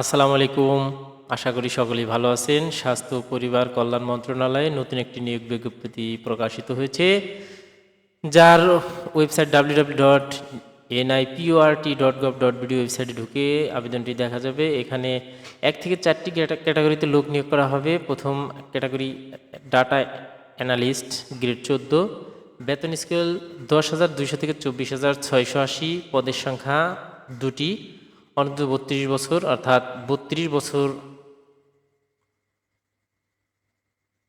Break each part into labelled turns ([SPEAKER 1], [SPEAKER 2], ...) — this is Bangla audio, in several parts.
[SPEAKER 1] আসসালামু আলাইকুম। আশা করি সকলেই ভালো আছেন। স্বাস্থ্য, পরিবার, কল্যাণ মন্ত্রণালয়ে নতুন একটি নিয়োগ বিজ্ঞপ্তি প্রকাশিত হয়েছে, যার website W W dot NIPORT dot gov dot BD ওয়েবসাইটে ঢুকে আবেদনটি দেখা যাবে। এখানে এক থেকে চারটি ক্যাটাগরিতে লোক নিয়োগ করা হবে। প্রথম ক্যাটাগরি ডাটা অ্যানালিস্ট, গ্রেড চোদ্দ। বেতন স্কেল দশ হাজার দুইশো থেকে চব্বিশ হাজার ছয়শো আশি। পদের সংখ্যা দুটি। অনন্ত বত্রিশ বছর, অর্থাৎ বত্রিশ বছর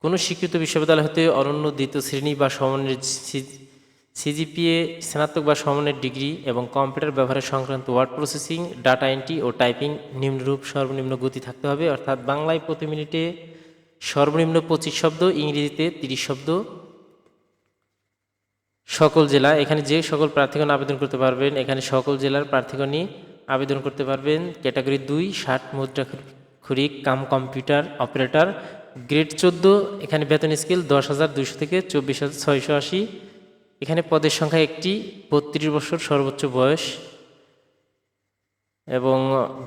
[SPEAKER 1] কোনো স্বীকৃত বিশ্ববিদ্যালয় হতে অনন্য দ্বিতীয় শ্রেণি বা সমমানের সিজিপিএ, স্নাতক বা সমমানের ডিগ্রি এবং কম্পিউটার ব্যবহারের সংক্রান্ত ওয়ার্ড প্রসেসিং, ডাটা এন্ট্রি ও টাইপিং নিম্নরূপ সর্বনিম্ন গতি থাকতে হবে, অর্থাৎ বাংলায় প্রতি মিনিটে সর্বনিম্ন পঁচিশ শব্দ, ইংরেজিতে তিরিশ শব্দ। সকল জেলা, এখানে যে সকল প্রার্থীগণ আবেদন করতে পারবেন, এখানে সকল জেলার প্রার্থীগণই আবেদন করতে পারবেন। ক্যাটাগরি দুই, ষাট মুদ্রা খুরিক কাম কম্পিউটার অপারেটর, গ্রেড চোদ্দ, এখানে বেতন স্কেল দশ হাজার দুইশো থেকে চব্বিশ হাজার ছয়শো আশি। এখানে পদের সংখ্যা একটি, বত্রিশ বছর সর্বোচ্চ বয়স। এবং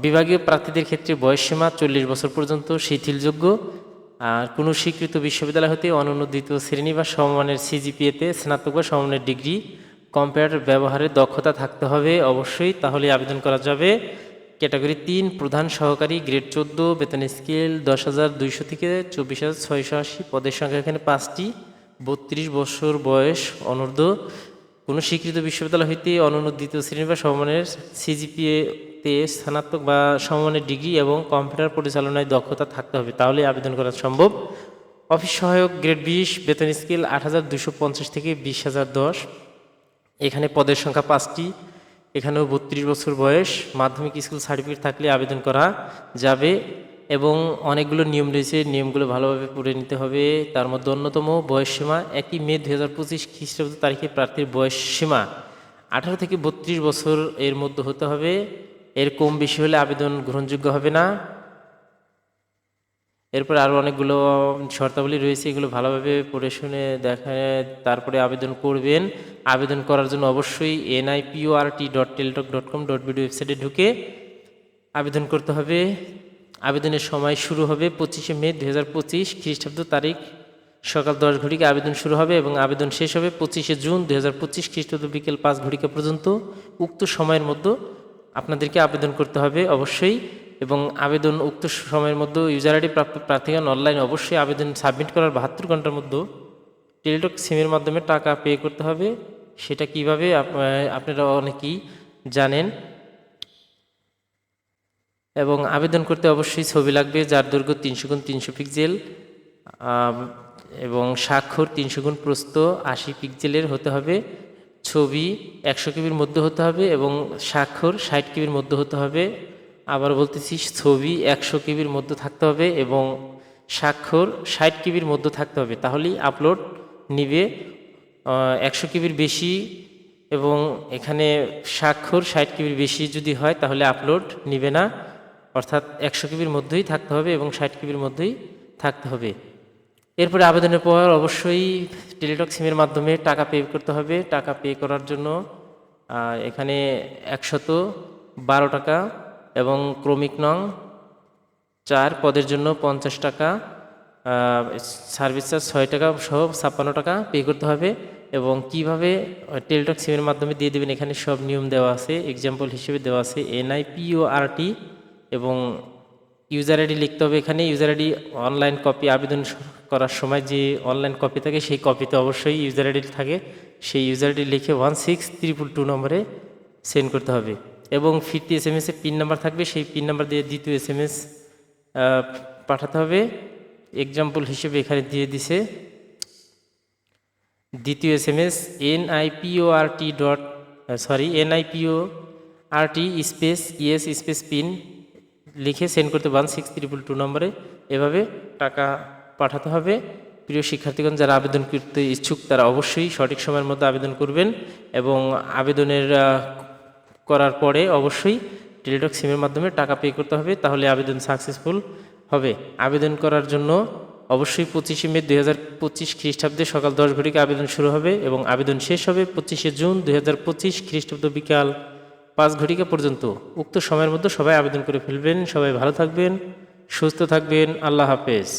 [SPEAKER 1] বিভাগীয় প্রার্থীদের ক্ষেত্রে বয়সসীমা চল্লিশ বছর পর্যন্ত শিথিলযোগ্য। আর কোনো স্বীকৃত বিশ্ববিদ্যালয় হতে অনন্য দ্বিতীয় শ্রেণি বা সমমানের সিজিপিএতে স্নাতক বা সমমানের ডিগ্রি কম্পিউটার ব্যবহারের দক্ষতা থাকতে হবে অবশ্যই, তাহলে আবেদন করা যাবে। ক্যাটাগরি তিন, প্রধান সহকারী, গ্রেড চোদ্দ, বেতন স্কেল দশ হাজার দুইশো থেকে চব্বিশ হাজার ছয়শো আশি, পদের সংখ্যা এখানে পাঁচটি। বত্রিশ বছর বয়স, অনূর্ধ্ব। কোনো স্বীকৃত বিশ্ববিদ্যালয় হইতে অনন্য দ্বিতীয় শ্রেণি বা সমমানের সিজিপিএতে স্নাতক বা সমমানের ডিগ্রি এবং কম্পিউটার পরিচালনায় দক্ষতা থাকতে হবে, তাহলে আবেদন করা সম্ভব। অফিস সহায়ক, গ্রেড বিশ, বেতন স্কেল আট হাজার দুশো পঞ্চাশ থেকে বিশ হাজার দশ। এখানে পদের সংখ্যা পাঁচটি। এখানেও বত্রিশ বছর বয়স। মাধ্যমিক স্কুল সার্টিফিকেট থাকলে আবেদন করা যাবে এবং অনেকগুলো নিয়ম রয়েছে। নিয়মগুলো ভালোভাবে পড়ে নিতে হবে। তার মধ্যে অন্যতম বয়স সীমা একই মে দু হাজার পঁচিশ খ্রিস্টাব্দ তারিখে প্রার্থীর বয়স সীমা আঠারো থেকে বত্রিশ বছর এর মধ্যে হতে হবে। এর কম বেশি হলে আবেদন গ্রহণযোগ্য হবে না। এরপর আরও অনেকগুলো শর্তাবলী রয়েছে, এগুলো ভালোভাবে পড়ে শুনে দেখে, তারপরে আবেদন করবেন। আবেদন করার জন্য অবশ্যই NIPORT dot Teletalk dot com dot BD ওয়েবসাইটে ঢুকে আবেদন করতে হবে। আবেদনের সময় শুরু হবে পঁচিশে মে দু হাজার পঁচিশ খ্রিস্টাব্দ তারিখ। সকাল দশ ঘড়িকে আবেদন শুরু হবে এবং আবেদন শেষ হবে পঁচিশে জুন দু হাজার পঁচিশ খ্রিস্টাব্দ বিকেল পাঁচ ঘড়িকা পর্যন্ত। উক্ত সময়ের মধ্যে আপনাদেরকে আবেদন করতে হবে অবশ্যই। এবং আবেদন উক্ত সময়ের মধ্যে ইউজার আইডি প্রাপ্ত প্রার্থীগণ অনলাইন অবশ্যই আবেদন সাবমিট করার বাহাত্তর ঘণ্টার মধ্যে টেলিটক সিমের মাধ্যমে টাকা পে করতে হবে। সেটা কীভাবে আপ- আপনারা অনেকেই জানেন। এবং আবেদন করতে অবশ্যই ছবি লাগবে, যার দৈর্ঘ্য তিনশো গুণ তিনশো পিক্সেল এবং স্বাক্ষর তিনশো গুণ প্রস্ত আশি পিক্সেলের হতে হবে। ছবি একশো কেবির মধ্যে হতে হবে এবং স্বাক্ষর ষাট কেবির মধ্যে হতে হবে। আবার বলতেছি, ছবি একশো কেবির মধ্যে থাকতে হবে এবং স্বাক্ষর ষাট কেবির মধ্যে থাকতে হবে। তাহলেই আপলোড নিবে একশো কেবির বেশি এবং এখানে স্বাক্ষর ষাট কেবির বেশি যদি হয়, তাহলে আপলোড নিবে না। অর্থাৎ একশো কেবির মধ্যেই থাকতে হবে এবং ষাট কেবির মধ্যেই থাকতে হবে। এরপরে আবেদনের পর অবশ্যই টেলিটক সিমের মাধ্যমে টাকা পে করতে হবে। টাকা পে করার জন্য এখানে একশত বারো টাকা এবং ক্রমিক নং চার পদের জন্য পঞ্চাশ টাকা সার্ভিস চার্জ ছয় টাকা সহ ছাপ্পান্ন টাকা পে করতে হবে এবং কীভাবে টেলিটক সিমের মাধ্যমে দিয়ে দেবেন এখানে সব নিয়ম দেওয়া আছে এক্সাম্পল হিসেবে দেওয়া আছে এনআইপিওআরটি এবং ইউজার আইডি লিখতে হবে এখানে ইউজার আইডি অনলাইন কপি আবেদন করার সময় যে অনলাইন কপি থাকে সেই কপিতে অবশ্যই ইউজার আইডি থাকে, সেই ইউজার আইডি লিখে ওয়ান সিক্স ত্রিপুল টু নম্বরে সেন্ড করতে হবে। এবং ফিরতি এস এম এসে পিন নাম্বার থাকবে, সেই পিন নাম্বার দিয়ে দ্বিতীয় এস এম এস পাঠাতে হবে। এক্সাম্পল হিসেবে এখানে দিয়ে দিছে। দ্বিতীয় S M S IPORT dot sorry N IPO RT space ES space pin লিখে সেন্ড করতে ওয়ান সিক্স ত্রিপুল টু নম্বরে। এভাবে টাকা পাঠাতে হবে। প্রিয় শিক্ষার্থীগণ, যারা আবেদন করতে ইচ্ছুক, তারা অবশ্যই সঠিক সময়ের মধ্যে আবেদন করবেন এবং আবেদনের করার পরে অবশ্যই টেলিটক সিমের মাধ্যমে টাকা পে করতে হবে, তাহলে আবেদন সাকসেসফুল হবে। আবেদন করার জন্য অবশ্যই পঁচিশে মে দুই হাজার পঁচিশ খ্রিস্টাব্দে সকাল দশ ঘটিকে আবেদন শুরু হবে এবং আবেদন শেষ হবে পঁচিশে জুন দুই হাজার পঁচিশ খ্রিস্টাব্দ বিকাল পাঁচ ঘটিকা পর্যন্ত। উক্ত সময়ের মধ্যে সবাই আবেদন করে ফেলবেন। সবাই ভালো থাকবেন, সুস্থ থাকবেন। আল্লাহ হাফেজ।